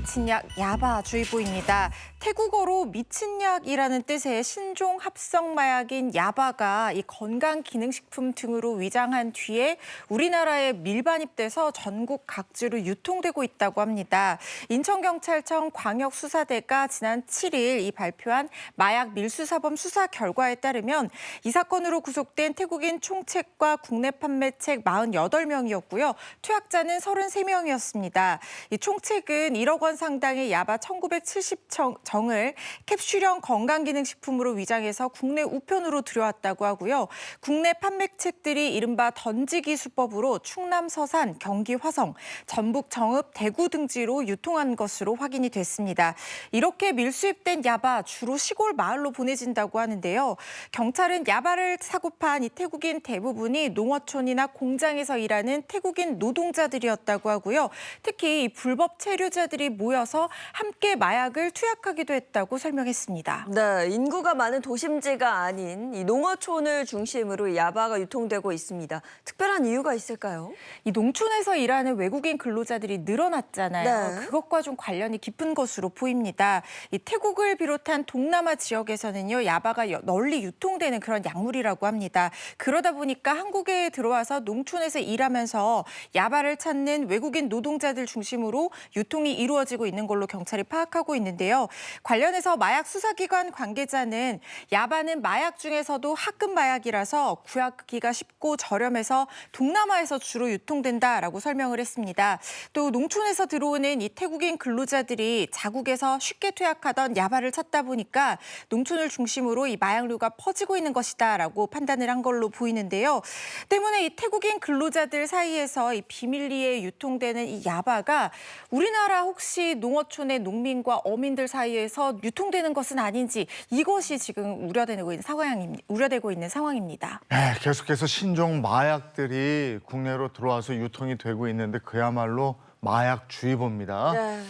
미친약 야바주의보입니다. 태국어로 미친약이라는 뜻의 신종 합성 마약인 야바가 이 건강 기능식품 등으로 위장한 뒤에 우리나라에 밀반입돼서 전국 각지로 유통되고 있다고 합니다. 인천경찰청 광역수사대가 지난 7일 이 발표한 마약 밀수사범 수사 결과에 따르면 이 사건으로 구속된 태국인 총책과 국내 판매책 48명이었고요. 투약자는 33명이었습니다. 이 총책은 1억 원 상당의 야바 1970정을 캡슐형 건강기능식품으로 위장해서 국내 우편으로 들여왔다고 하고요. 국내 판매책들이 이른바 던지기 수법으로 충남 서산, 경기 화성, 전북 정읍, 대구 등지로 유통한 것으로 확인이 됐습니다. 이렇게 밀수입된 야바 주로 시골 마을로 보내진다고 하는데요. 경찰은 야바를 사고 판 이 태국인 대부분이 농어촌이나 공장에서 일하는 태국인 노동자들이었다고 하고요. 특히 이 불법 체류자들이 모여서 함께 마약을 투약하기도 했다고 설명했습니다. 네, 인구가 많은 도심지가 아닌 이 농어촌을 중심으로 이 야바가 유통되고 있습니다. 특별한 이유가 있을까요? 이 농촌에서 일하는 외국인 근로자들이 늘어났잖아요. 네. 그것과 좀 관련이 깊은 것으로 보입니다. 이 태국을 비롯한 동남아 지역에서는요, 야바가 여- 널리 유통되는 그런 약물이라고 합니다. 그러다 보니까 한국에 들어와서 농촌에서 일하면서 야바를 찾는 외국인 노동자들 중심으로 유통이 이루어 지고 있는 걸로 경찰이 파악하고 있는데요. 관련해서 마약 수사기관 관계자는 야바는 마약 중에서도 합금 마약이라서 구하기가 쉽고 저렴해서 동남아에서 주로 유통된다라고 설명을 했습니다. 또 농촌에서 들어오는 이 태국인 근로자들이 자국에서 쉽게 투약하던 야바를 찾다 보니까 농촌을 중심으로 이 마약류가 퍼지고 있는 것이다라고 판단을 한 걸로 보이는데요. 때문에 이 태국인 근로자들 사이에서 이 비밀리에 유통되는 이 야바가 우리나라 혹시 농어촌의 농민과 어민들 사이에서 유통되는 것은 아닌지 이것이 지금 우려되고 있는 상황입니다. 우려되고 있는 상황입니다. 네, 계속해서 신종 마약들이 국내로 들어와서 유통이 되고 있는데 그야말로 마약 주의보입니다. 네.